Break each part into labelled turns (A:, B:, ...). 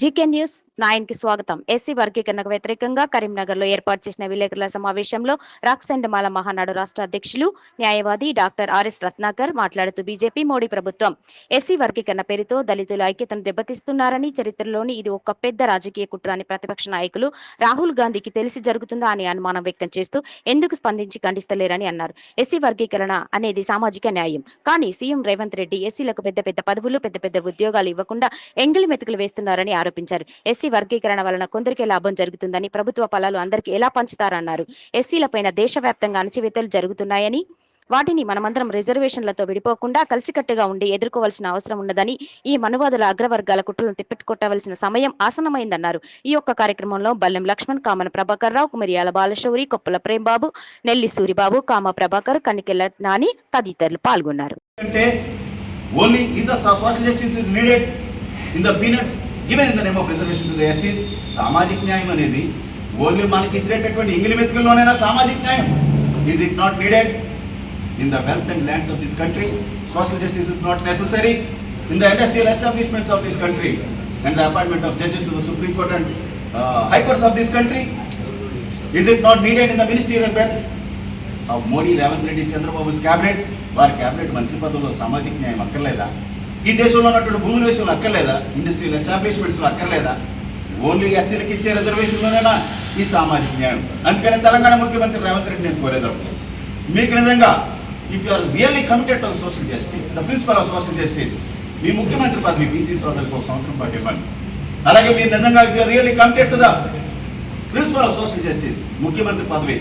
A: GK news నైన్కి స్వాగతం. SC వర్గీకరణకు వ్యతిరేకంగా కరీంనగర్లో ఏర్పాటు చేసిన విలేకరుల సమావేశంలో రాక్సండమాల మహానాడు రాష్ట్ర అధ్యక్షులు న్యాయవాది డాక్టర్ ఆర్ఎస్ రత్నాకర్ మాట్లాడుతూ బీజేపీ మోడీ ప్రభుత్వం ఎస్సీ వర్గీకరణ పేరుతో దళితుల ఐక్యతను దెబ్బతీస్తున్నారని చరిత్రలోని ఇది ఒక పెద్ద రాజకీయ కుట్ర అని ప్రతిపక్ష నాయకులు రాహుల్ గాంధీకి తెలిసి జరుగుతుందా అని అనుమానం వ్యక్తం చేస్తూ ఎందుకు స్పందించి ఖండిస్తలేరని అన్నారు. ఎస్సీ వర్గీకరణ అనేది సామాజిక న్యాయం. కానీ సీఎం రేవంత్ రెడ్డి ఎస్సీలకు పెద్ద పెద్ద పదవులు పెద్ద పెద్ద ఉద్యోగాలు ఇవ్వకుండా ఎంగిలి మెతుకులు వేస్తున్నారని ఆరోపించారు. ఎస్సీ వర్గీకరణ వలన కొందరికే లాభం జరుగుతుందని ప్రభుత్వ పొలాలు అందరికీ ఎలా పంచుతారన్నారు. ఎస్సీలపైన దేశవ్యాప్తంగా అణచివేతలు జరుగుతున్నాయని వాటిని మనమందరం రిజర్వేషన్లతో విడిపోకుండా కలిసికట్టుగా ఉండి ఎదుర్కోవాల్సిన అవసరం ఉన్నదని ఈ మనువాదుల అగ్రవర్గాల కుట్రలను తిప్పెట్టుకొట్టవలసిన సమయం ఆసనమైందన్నారు ఈ యొక్క కార్యక్రమంలో బల్లెం లక్ష్మణ్ కామన ప్రభాకర్ రావు కుమిరియాల బాలశౌరి కొప్పల ప్రేమ్బాబు నెల్లి సూరిబాబు కామ ప్రభాకర్ కనికెల్ల నాని తదితరులు పాల్గొన్నారు.
B: is the social justice is needed in the peanuts given in the name of reservation to the ఎస్సీస్ సామాజిక న్యాయం అనేది ఓన్లీ మనకి ఇసిరేటటువంటి ఇంగిలి మెతుకుల్లోనైనా సామాజిక న్యాయం. Is it not needed in the wealth and lands of this country social justice is not necessary in the industrial establishments of this country and the appointment of judges to the Supreme Court and high courts of this country is it not needed in the ministerial berths of Modi Revanth Reddy Chandrababu cabinet వారి cabinet మంత్రి పదవుల్లో సామాజిక న్యాయం అక్కర్లేదా? ఈ దేశంలో ఉన్నటువంటి భూముల విషయంలో అక్కర్లేదా? ఇండస్ట్రియల్ ఎస్టాబ్లిష్మెంట్స్లో అక్కర్లేదా? ఓన్లీ ఎస్సీలకు ఇచ్చే రిజర్వేషన్లోనేనా ఈ సామాజిక న్యాయం. అందుకని తెలంగాణ ముఖ్యమంత్రి రేవంత్ రెడ్డి నేను కోరేదాం మీకు నిజంగా if you are really committed to social justice the principle of social justice మీ ముఖ్యమంత్రి పదవి బీసీ సోదరులకు ఒక సంవత్సరం పాటు ఇవ్వండి. అలాగే మీరు నిజంగా if you are really committed to the principle of social justice ముఖ్యమంత్రి పదవి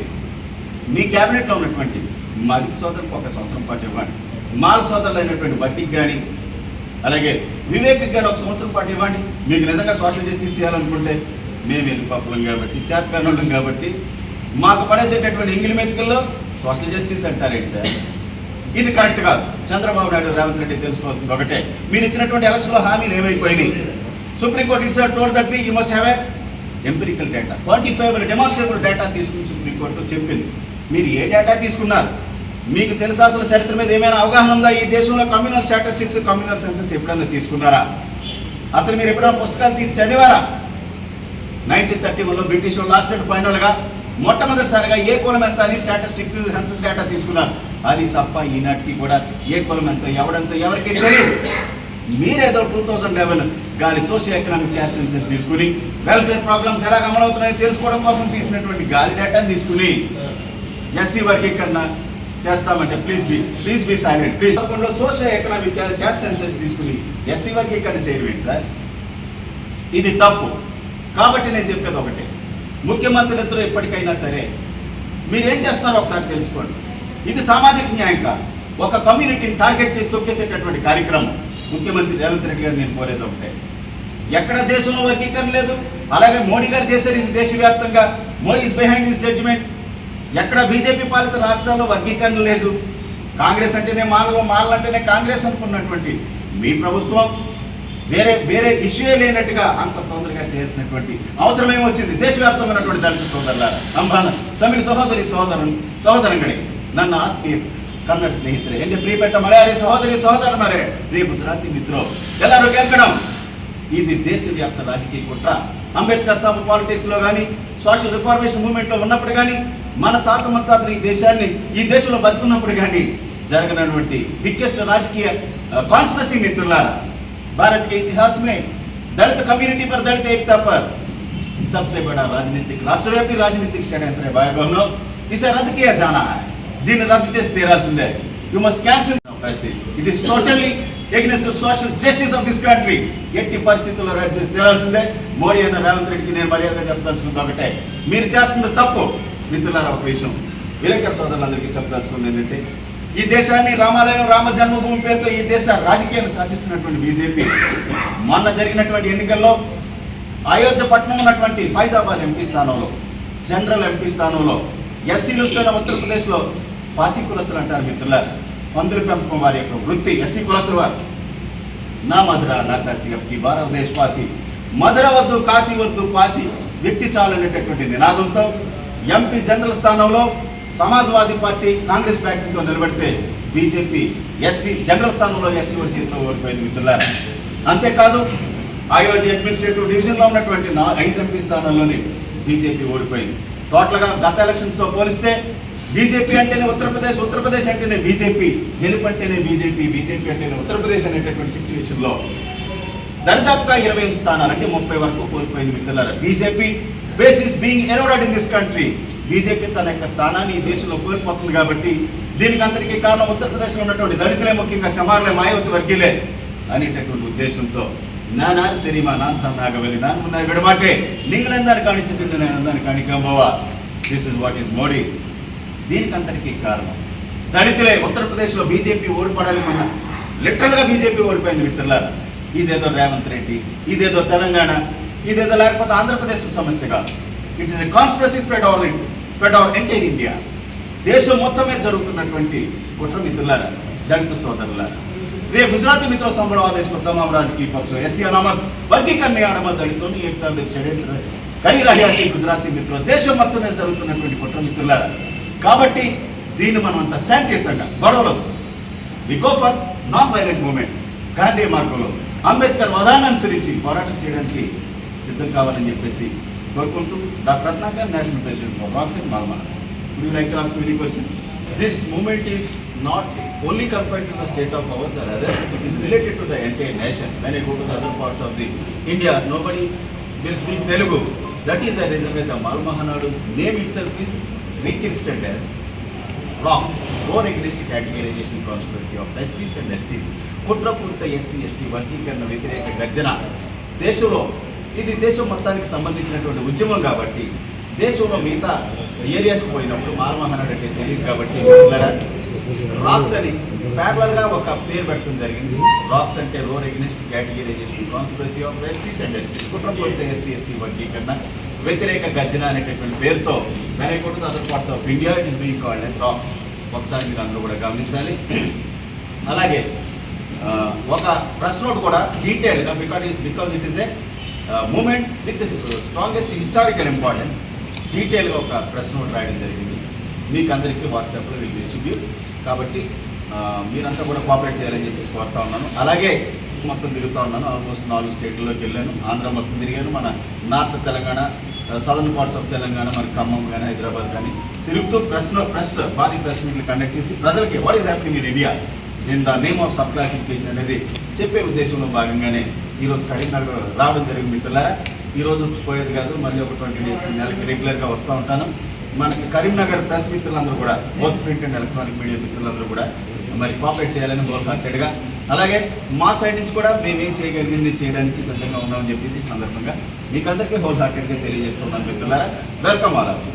B: మీ క్యాబినెట్లో ఉన్నటువంటి మాదిక సోదరులకు ఒక సంవత్సరం పాటు ఇవ్వండి. మాల్ సోదరులు అయినటువంటి బట్టికి కానీ అలాగే వివేక్ గారు ఒక సంవత్సరం పాటు ఇవ్వండి. మీకు నిజంగా సోషల్ జస్టిస్ చేయాలనుకుంటే మేము వెళ్ళిపోపలం కాబట్టి చేతకానులం కాబట్టి మాకు పడేసేటటువంటి ఇంగిలి మెతుకల్లో సోషల్ జస్టిస్ అంటారేంటి సార్? ఇది కరెక్ట్ కాదు. చంద్రబాబు నాయుడు రేవంత్ రెడ్డి తెలుసుకోవాల్సింది ఒకటే. మీరు ఇచ్చినటువంటి ఎలక్షన్లో హామీలు ఏమైపోయినాయి? Supreme Court it's told that the you must have a empirical data quantifiable demonstrable data తీసుకుని సుప్రీంకోర్టు చెప్పింది. మీరు ఏ డేటా తీసుకున్నారు? మీకు తెలుసా అసలు చరిత్ర మీద ఏమైనా అవగాహన ఉందా? ఈ దేశంలో కమ్యూనల్ స్టాటిస్టిక్స్ కమ్యూనల్ సెన్సెస్ ఎప్పుడైనా తీసుకున్నారా? అసలు మీరు ఎప్పుడైనా పుస్తకాలు తీసి చదివారా? నైన్టీన్ థర్టీ వన్లో బ్రిటిష్ లాస్ట్ అండ్ ఫైనల్గా మొట్టమొదటిసారిగా ఏ కులం ఎంత అని స్టాటిస్టిక్స్ సెన్సస్ డేటా తీసుకున్నారు. అది తప్ప ఈనాటికి కూడా ఏ కులం ఎంత ఎవడంత ఎవరికి తెలియదు. మీరేదో టూ థౌజండ్ లెవెన్ గాలి సోషియో ఎకనామిక్ క్యాస్ట్ సెన్సెస్ తీసుకుని వెల్ఫేర్ ప్రోగ్రామ్స్ ఎలా అమలవుతున్నాయో తెలుసుకోవడం కోసం తీసినటువంటి గాలి డేటాను తీసుకుని ఎస్సీ వర్గీకరణ చేస్తామంటే please be please be silent please తప్పకుండా సోషల్ ఎకనామిక్ క్యాస్ట్ సెన్సెస్ తీసుకుని ఎస్సీ వర్గీకరణ చేయడం సార్ ఇది తప్పు. కాబట్టి నేను చెప్పేది ఒకటే. ముఖ్యమంత్రులు ఇద్దరు ఎప్పటికైనా సరే మీరు ఏం చేస్తున్నారో ఒకసారి తెలుసుకోండి. ఇది సామాజిక న్యాయం కాదు. ఒక కమ్యూనిటీని టార్గెట్ చేసి తొక్కేసేటటువంటి కార్యక్రమం ముఖ్యమంత్రి రేవంత్ రెడ్డి గారు నేను కోరేది ఒకటే. ఎక్కడ దేశంలో వర్గీకరణ లేదు. అలాగే మోడీ గారు చేశారు ఇది దేశవ్యాప్తంగా. Modi is behind this judgement ఎక్కడ బీజేపీ పాలిత రాష్ట్రాల్లో వర్గీకరణ లేదు. కాంగ్రెస్ అంటేనే మాలలో మానాలంటేనే కాంగ్రెస్ అనుకున్నటువంటి మీ ప్రభుత్వం వేరే వేరే ఇష్యూ లేనట్టుగా అంత తొందరగా చేయాల్సినటువంటి అవసరం ఏమొచ్చింది దేశవ్యాప్తంగా ఉన్నటువంటి దళిత సోదరుల అంబాన తమిళ సహోదరి సోదరుని ఆత్మీయ కన్నడ ಆತ್ಮೀಯ ಕನ್ನಡ ಸ್ನೇಹಿತರೆ ಎಲ್ಲಿ ಪ್ರಿಯಪಟ್ಟ సహోదరి సహోదరు మరే? రే గుజరాతి ಮಿತ್ರರು ಎಲ್ಲರೂ ಕೇಳ್ಕೊಡಂ ఇది దేశవ్యాప్త రాజకీయ కుట్ర. అంబేద్కర్ సాబ్ పాలిటిక్స్లో కానీ సోషల్ రిఫార్మేషన్ మూవ్మెంట్లో ఉన్నప్పుడు కానీ మన తాత ముత్తాతలు ఈ దేశాన్ని ఈ దేశంలో బతుకున్నప్పుడు కానీ జరగనటువంటి బిగ్గెస్ట్ రాజకీయ కాన్స్పిరసీ మిత్రులారా भारत के इतिहास में दलित कम्युनिटी पर दलित एकता पर सबसे बड़ा राजनीतिक राष्ट्रव्यापी राजनीतिक षड्यंत्र है भाई बहनों इसे रद्द किया जाना है దీన్ని రద్దు చేసి తీరాల్సిందే you must cancel it is totally against the social justice of this country ఎట్టి పరిస్థితుల్లో రద్దు చేసి తీరాల్సిందే మోడీ అన్న రేవంత్ రెడ్డికి నేను మర్యాదగా చెప్పదలుచుకుంది ఒకటే మీరు చేస్తుంది తప్పు మిత్రులారా ఒక విషయం. విలేకర్ సోదరులందరికీ చెప్పదలుచుకుంది ఏంటంటే ఈ దేశాన్ని రామాలయం రామ జన్మభూమి పేరుతో ఈ దేశ రాజకీయాన్ని శాసిస్తున్నటువంటి బీజేపీ మొన్న జరిగినటువంటి ఎన్నికల్లో అయోధ్య పట్నం ఉన్నటువంటి ఫైజాబాద్ ఎంపీ స్థానంలో జనరల్ ఎంపీ స్థానంలో ఎస్సీలు వస్తున్న ఉత్తరప్రదేశ్లో పాసి కులస్తులు అంటారు మిత్రుల పందుల పెంపకం వారి యొక్క వృత్తి ఎస్సీ కులస్తుల వారు. నా మధుర నా కాశీ అప్కి భారతదేశ్ పాసి మధుర వద్దు కాశీ వద్దు పాసి వ్యక్తి చాలనేటటువంటి నినాదంతో ఎంపీ జనరల్ స్థానంలో సమాజ్వాదీ పార్టీ కాంగ్రెస్ బ్యాకింగ్తో నిలబడితే బీజేపీ ఎస్సీ జనరల్ స్థానంలో ఎస్సీ వారి చేతిలో ఓడిపోయింది మిత్రులారా. అంతేకాదు
C: అయోధ్య అడ్మినిస్ట్రేటివ్ డివిజన్లో ఉన్నటువంటి నా ఐదు ఎంపీ స్థానాల్లోని బీజేపీ ఓడిపోయింది. టోటల్గా గత ఎలక్షన్స్తో పోలిస్తే బీజేపీ అంటేనే ఉత్తరప్రదేశ్ ఉత్తరప్రదేశ్ అంటేనే బీజేపీ గెలుపు అంటేనే బీజేపీ బీజేపీ అంటేనే ఉత్తరప్రదేశ్ అనేటటువంటి సిచ్యువేషన్లో దరిదాపుగా ఇరవై ఎనిమిది స్థానాలు అంటే ముప్పై వరకు కోల్పోయింది మిత్రులారా. BJP base is being eroded in this country BJP తన యొక్క స్థానాన్ని ఈ దేశంలో కోల్పోతుంది కాబట్టి దీనికి అందరికీ కారణం ఉత్తరప్రదేశ్లో ఉన్నటువంటి దళితులే ముఖ్యంగా చమార్లే మాయావతి వర్గీలే అనేటటువంటి ఉద్దేశంతో నానారు తెలియమా నాంత నాగవెల్లి నాన్న ఉన్న విడమాటే. నింగళందాన్ని కాణించుతుండే నేను అందాన్ని కాణికంబోవా this is what is Modi దీనికి అంతటికీ కారణం. దళితులే ఉత్తరప్రదేశ్లో బీజేపీ ఓడిపడాలి మొన్న. లిటరల్గా బీజేపీ ఓడిపోయింది మిత్రులారా. ఇదేదో రేవంత్ రెడ్డి ఇదేదో తెలంగాణ ఇదేదో లేకపోతే ఆంధ్రప్రదేశ్ సమస్య కాదు. It is a conspiracy spread over spread over entire India దేశం మొత్తమే జరుగుతున్నటువంటి కుట్ర మిత్రులారా దళిత సోదరులారా? రే గుజరాత్ మిత్ర સંભળવા દેશમાં તમામ રાજકીય પક્ષો అనామత్ અનામત వర్గీకరణ ఆడమ దళితో కరీ మీద షడయంత్ర గుజరాతీ మిత్రులు దేశం మొత్తమే జరుగుతున్నటువంటి కుట్ర మిత్రులారా కాబట్టి దీన్ని మనం అంత శాంతియుతంగా గొడవలకు we go for non violent movement Gandhi మార్గంలో అంబేద్కర్ వదాన్ని అనుసరించి పోరాటం చేయడానికి సిద్ధం కావాలని చెప్పేసి కోరుకుంటూ doctor Ratnakar national president for rocks and మార్మల్ would you like to ask any question
B: This movement is not only confined to the state of ours or others, it is related to the entire nation. When I go to the other parts of the India, nobody will speak Telugu. That is the reason why the Malmahanadu's name itself is registered as ROCKS, War Against Categorization Conspiracy of SCs and STs. కుట్రపూరిత SC ST వర్గీకరణ వ్యతిరేక గర్జన దేశంలో ఇది దేశం మొత్తానికి సంబంధించినటువంటి ఉద్యమం కాబట్టి దేశంలో మిగతా ఏరియాస్కి పోయినప్పుడు మాల్మహానాడు అంటే తెలియదు కాబట్టి రాక్స్ అని parallel ఒక పేరు పెట్టడం జరిగింది. రాక్స్ అంటే roar against categorization conspiracy of ఎస్సీస్ and STs కుట్రపూరిత ఎస్సీ ఎస్టీ వర్గీకరణ వ్యతిరేక గర్జన అనేటటువంటి పేరుతో వెనకొట్టు other parts of India it is being called as rocks ఒకసారి మీరు అందరూ కూడా గమనించాలి. అలాగే ఒక ప్రెస్ నోట్ కూడా డీటెయిల్గా because because it is a movement with strongest historical importance. డీటెయిల్గా ఒక ప్రెస్ నోట్ రాయడం జరిగింది. మీకు అందరికీ వాట్సాప్లో విల్ డిస్ట్రిబ్యూట్. కాబట్టి మీరంతా కూడా కోఆపరేట్ చేయాలని చెప్పేసి కోరుతా ఉన్నాను. అలాగే మొత్తం తిరుగుతూ ఉన్నాను. ఆల్మోస్ట్ నాలుగు స్టేట్లలోకి వెళ్ళాను. ఆంధ్ర మొత్తం తిరిగాను. మన north Telangana southern parts of Telangana మన ఖమ్మం కానీ హైదరాబాద్ కానీ తిరుగుతూ ప్రెస్ ప్రెస్ భారీ ప్రెస్ మీట్లు కండక్ట్ చేసి ప్రజలకి what is happening in India నేను the name of sub classification అనేది చెప్పే ఉద్దేశంలో భాగంగానే ఈరోజు కరీంనగర్ రావడం జరిగింది మిత్రులారా. ఈరోజు వచ్చిపోయేది పోయేది కాదు మళ్ళీ ఒక ట్వంటీ డేస్ నెలకి రెగ్యులర్గా వస్తూ ఉంటాను. మనకి కరీంనగర్ ప్రెస్ మిత్రులందరూ కూడా both print and electronic media మిత్రులందరూ కూడా మరి కోఆపరేట్ చేయాలని హోల్ హార్టెడ్గా అలాగే మా సైడ్ నుంచి కూడా మేమేం చేయగలిగింది చేయడానికి సిద్ధంగా ఉన్నామని చెప్పేసి ఈ సందర్భంగా మీకందరికీ హోల్ హార్టెడ్గా తెలియజేస్తున్నాను మిత్రులారా. వెల్కమ్ ఆల్ ఆఫ్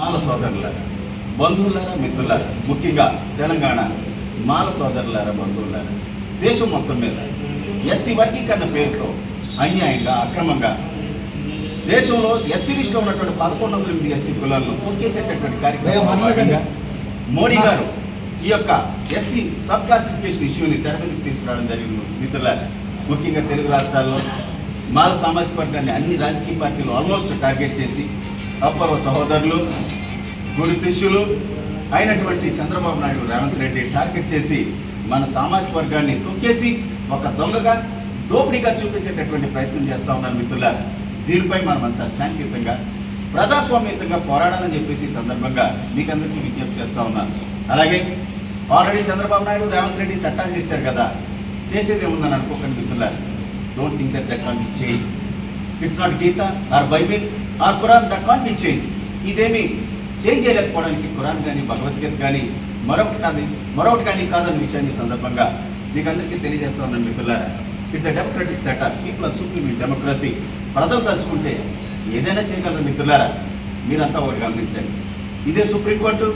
B: మాల సోదరులారా బంధువులారా మిత్రులారా ముఖ్యంగా తెలంగాణ మాల సోదరులారా బంధువులారా దేశం మొత్తం మీద ఎస్సీ వర్గీకరణ పేరుతో అన్యాయంగా అక్రమంగా. దేశంలో ఎస్సీ లిస్టులో ఉన్నటువంటి పదకొండు వందల ఎనిమిది ఎస్సీ కులాలను తొక్కేసేటటువంటి కార్యక్రమంలో భాగంగా మోడీ గారు ఈ యొక్క ఎస్సీ సబ్ క్లాసిఫికేషన్ ఇష్యూని తెర మీదకి తీసుకురావడం జరిగింది మిత్రులారా. ముఖ్యంగా తెలుగు రాష్ట్రాల్లో మాల సామాజిక వర్గాన్ని అన్ని రాజకీయ పార్టీలు ఆల్మోస్ట్ టార్గెట్ చేసి అప్పర్వ సహోదరులు గుడి శిష్యులు అయినటువంటి చంద్రబాబు నాయుడు రేవంత్ రెడ్డి టార్గెట్ చేసి మన సామాజిక వర్గాన్ని తొక్కేసి ఒక దొంగగా దోపిడీగా చూపించేటటువంటి ప్రయత్నం చేస్తా ఉన్నారు మిత్రులారా. దీనిపై మనమంతా శాంతియుతంగా ప్రజాస్వామ్యయుతంగా పోరాడాలని చెప్పేసి ఈ సందర్భంగా మీకందరికీ విజ్ఞప్తి చేస్తూ ఉన్నాను అలాగే ఆల్రెడీ చంద్రబాబు నాయుడు రేవంత్ రెడ్డి చట్టాలు చేశారు కదా. చేసేది ఏముందని అనుకోకండి మిత్రులారా. Don't think that that can be change it's not Gita or Bible or Quran that can be change ఇదేమి చేంజ్ చేయలేకపోవడానికి ఖురాన్ కానీ భగవద్గీత కానీ మరొకటి కాదు మరొకటి కానీ కాదన్న విషయాన్ని సందర్భంగా మీకు అందరికీ తెలియజేస్తా ఉన్నాను మిత్రులారా. It's a democratic setup people are supreme in democracy ప్రజలు తలుచుకుంటే ఏదైనా చేయగలరు మిత్రులారా. మీరంతా ఒకటి గమనించండి. ఇదే supreme court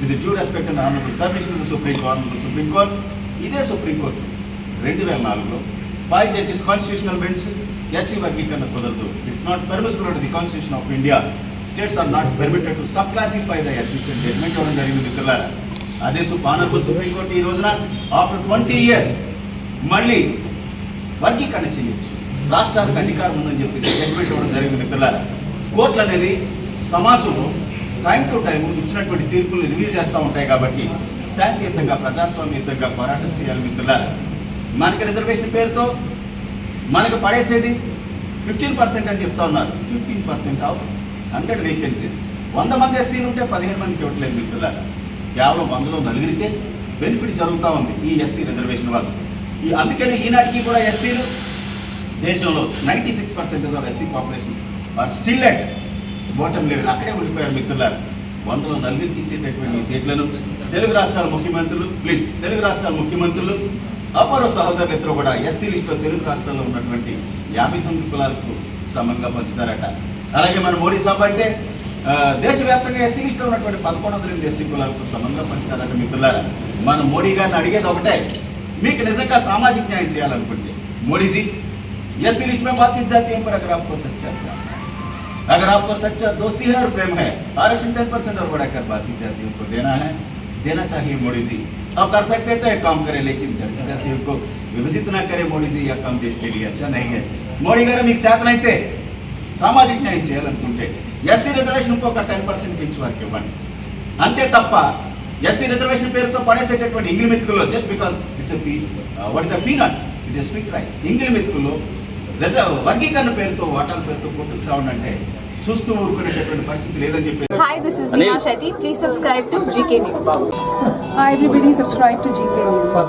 B: with due respect and honourable service to the supreme honourable supreme court ఇదే సుప్రీంకోర్టు రెండు వేల నాలుగులో five judges constitutional bench SC వర్గీకరణ కుదరదు. It's not permissible and the constitution of India states are not permitted to sub classify the SC judgment ఇవ్వడం జరిగింది మిత్రులారా. అదే సు సుప్రీంకోర్టు ఈ రోజున ఆఫ్టర్ ట్వంటీ ఇయర్స్ మళ్ళీ వర్గీకరణ చేయొచ్చు. రాష్ట్రాలకు అధికారం ఉందని చెప్పేసి జడ్మెంట్ ఇవ్వడం జరిగింది మిత్రులారా. కోర్టులు అనేది సమాజంలో టైం టు టైం ఇచ్చినటువంటి తీర్పులు రివ్యూ చేస్తూ ఉంటాయి కాబట్టి శాంతియుతంగా ప్రజాస్వామ్యయుతంగా పోరాటం చేయాలి మిత్రులారా. మనకి రిజర్వేషన్ పేరుతో మనకు పడేసేది ఫిఫ్టీన్ పర్సెంట్ అని చెప్తా ఉన్నారు. Fifteen percent of hundred vacancies వంద మంది ఎస్సీలు ఉంటే పదిహేను మందికి ఇవ్వట్లేదు మిత్రులారా. కేవలం వందలో నలుగురికే బెనిఫిట్ జరుగుతూ ఉంది ఈ ఎస్సీ రిజర్వేషన్ వల్ల. ఈ అందుకని ఈనాటికి కూడా ఎస్సీలు దేశంలో ninety six percent of SC population are still at bottom level అక్కడే ఉండిపోయారు మిత్రులారు. వందలో నలుగురికి ఇచ్చేటటువంటి ఈ సీట్లను తెలుగు రాష్ట్రాల ముఖ్యమంత్రులు ప్లీజ్ తెలుగు రాష్ట్రాల ముఖ్యమంత్రులు అపర సహోదరులు ఇద్దరు కూడా ఎస్సీ లిస్టులో తెలుగు రాష్ట్రాల్లో ఉన్నటువంటి యాభై తొమ్మిది కులాలకు సమంగా పంచుతారట. అలాగే మన మోడీ సభ అయితే దేశవ్యాప్తంగా ఎస్సీ లిస్టులో ఉన్నటువంటి పదకొండు వందల ఎనిమిది ఎస్సీ కులాలకు సమంగా పంచుతారట మిత్రులారా మనం మోడీ గారిని అడిగేది ఒకటే మీకు నిజంగా సామాజిక న్యాయం చేయాలనుకుంటే మోడీజీ एससी लिस्ट में बाकी जातियों पर अगर आपको सच्चा प्यार है अगर आपको सच्चा दोस्ती है और प्रेम है आरक्षण टेन परसेंट और बढ़ाकर बाकी जातियों को देना है देना चाहिए मोदी जी अब कर सकते तो एक काम करें लेकिन दलित जातियों को विभाजित ना करें मोदी जी यह काम देश के लिए अच्छा नहीं है మోడీ గారు మీకు చేతనైతే సామాజిక న్యాయం చేయాలనుకుంటే ఎస్సీ రిజర్వేషన్ ఇంకొక టెన్ పర్సెంట్ పెంచి వారికి ఇవ్వండి అంతే తప్ప ఎస్సీ రిజర్వేషన్ పేరుతో పడేసేటటువంటి ఇంగిలి మెతుకుల్లో just because it's P what the peanuts it is sweet rice ఇంగిలి మెతుకుల్లో రిజ వర్గీకరణ పేరుతో ఓటాల పేరుతో కొట్టుకు చావండి చూస్తూ ఊరుకునేటటువంటి పరిస్థితి లేదని చెప్పి
D: Hi, this is Neha Shetty. Please subscribe to GK News.
E: Hi everybody, subscribe to GK News.